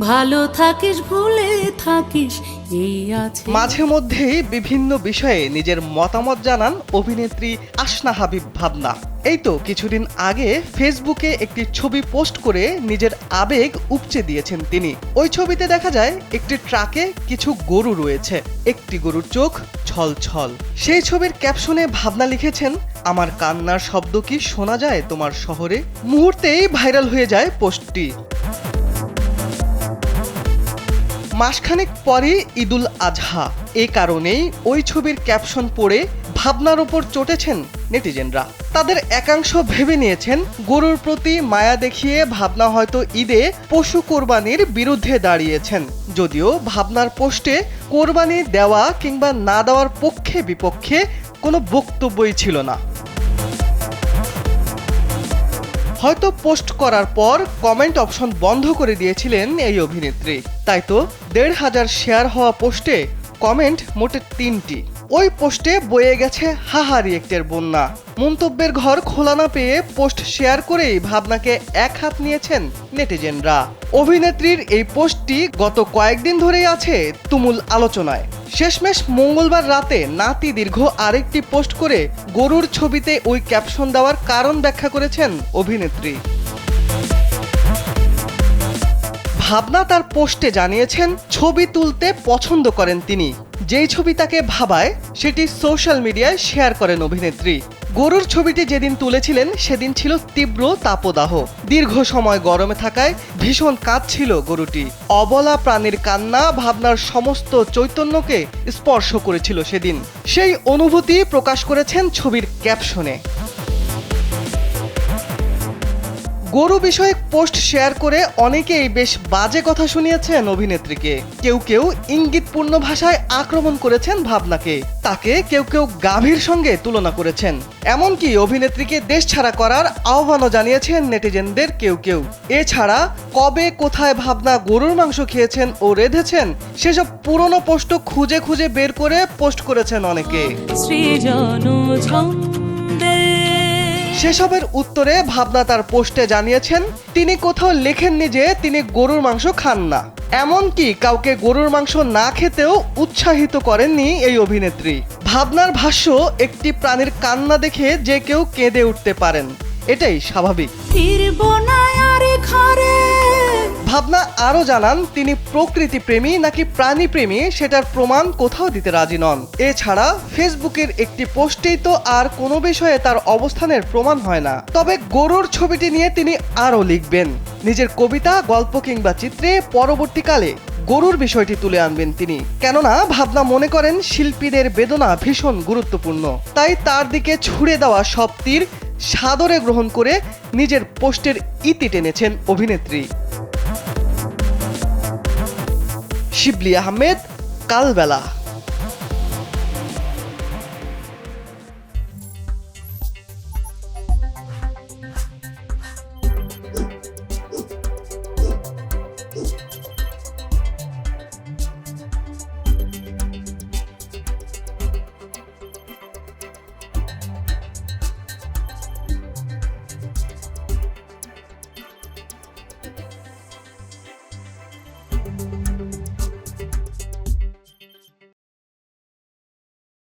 ভালো থাকিস, ভুলে থাকিস, এই আছে। মাঝে মধ্যেই বিভিন্ন বিষয়ে নিজের মতামত জানান অভিনেত্রী আসনা হাবিব ভাবনা। এই তো কিছুদিন আগে ফেসবুকে একটি ছবি পোস্ট করে নিজের আবেগ উপচে দিয়েছেন তিনি। ওই ছবিতে দেখা যায়, একটি ট্রাকে কিছু গরু রয়েছে। একটি গরুর চোখ ছল ছল সেই ছবির ক্যাপশনে ভাবনা লিখেছেন, আমার কান্নার শব্দ কি শোনা যায় তোমার শহরে? মুহূর্তেই ভাইরাল হয়ে যায় পোস্টটি। মাসখানেক পরে ঈদুল আজহা। এ কারণেই ওই ছবির ক্যাপশন পড়ে ভাবনার ওপর চটেছেন নেটিজেনরা। তাদের একাংশ ভেবে নিয়েছেন, গরুর প্রতি মায়া দেখিয়ে ভাবনা হয়তো ঈদে পশু কোরবানির বিরুদ্ধে দাঁড়িয়েছেন। যদিও ভাবনার পোস্টে কোরবানি দেওয়া কিংবা না দেওয়ার পক্ষে বিপক্ষে কোনো বক্তব্যই ছিল না। হয়তো পোস্ট করার পর কমেন্ট অপশন বন্ধ করে দিয়েছিলেন এই অভিনেত্রী। তাই তো দেড় হাজার শেয়ার হওয়া পোস্টে কমেন্ট মোটে তিনটি। ওই পোস্টে বয়ে গেছে হাহা রিয়েক্টের বন্যা। মন্তব্যের ঘর খোলা না পেয়ে পোস্ট শেয়ার করেই ভাবনাকে এক হাত নিয়েছেন নেটিজেনরা। অভিনেত্রীর এই পোস্টটি গত কয়েকদিন ধরেই আছে তুমুল আলোচনায়। শেষমেশ মঙ্গলবার রাতে নাতি দীর্ঘ আরেকটি পোস্ট করে গরুর ছবিতে ওই ক্যাপশন দেওয়ার কারণ ব্যাখ্যা করেছেন অভিনেত্রী। ভাবনা তার পোস্টে জানিয়েছেন, ছবি তুলতে পছন্দ করেন তিনি। যেই ছবি তাকে ভাবায়, সেটি সোশ্যাল মিডিয়ায় শেয়ার করেন অভিনেত্রী। গরুর ছবিটি যেদিন তুলেছিলেন, সেদিন ছিল তীব্র তাপদাহ। দীর্ঘ সময় গরমে থাকায় ভীষণ কাঁদছিল গরুটি। অবলা প্রাণীর কান্না, ভাবনার সমস্ত চৈতন্যকে স্পর্শ করেছিল সেদিন। সেই অনুভূতি প্রকাশ করেছেন ছবির ক্যাপশনে। গরু বিষয়ক পোস্ট শেয়ার করে অনেকেই বেশ বাজে কথা শুনিয়েছেন অভিনেত্রীকে। কেউ কেউ ইঙ্গিতপূর্ণ ভাষায় আক্রমণ করেছেন ভাবনাকে। তাকে কেউ কেউ গাভীর সঙ্গে তুলনা করেছেন। এমনকি অভিনেত্রীকে দেশ ছাড়া করার আহ্বানও জানিয়েছেন নেটিজেনদের কেউ কেউ। এছাড়া, কবে কোথায় ভাবনা গরুর মাংস খেয়েছেন ও রেঁধেছেন, সেসব পুরনো পোস্ট খুঁজে খুঁজে বের করে পোস্ট করেছেন অনেকে। সেসবের উত্তরে ভাবনা তার পোস্টে জানিয়েছেন, তিনি কোথাও লেখেননি যে তিনি গরুর মাংস খান না। এমনকি কাউকে গরুর মাংস না খেতেও উৎসাহিত করেননি এই অভিনেত্রী। ভাবনার ভাষ্য, একটি প্রাণীর কান্না দেখে যে কেউ কেঁদে উঠতে পারেন। এটাই স্বাভাবিক। ভাবনা আরও জানান, তিনি প্রকৃতি প্রেমী নাকি প্রাণী প্রেমী সেটার প্রমাণ কোথাও দিতে রাজি নন। এছাড়া ফেসবুকের একটি পোস্টেই তো আর কোনো বিষয়ে তার অবস্থানের প্রমাণ হয় না। তবে গরুর ছবিটি নিয়ে তিনি আরও লিখবেন। নিজের কবিতা, গল্প কিংবা চিত্রে পরবর্তীকালে গরুর বিষয়টি তুলে আনবেন তিনি। কেননা, ভাবনা মনে করেন শিল্পীদের বেদনা ভীষণ গুরুত্বপূর্ণ। তাই তার দিকে ছুড়ে দেওয়া সব তীর সাদরে গ্রহণ করে নিজের পোস্টের ইতি টেনেছেন অভিনেত্রী। শিবলি আহমেদ কালবেলা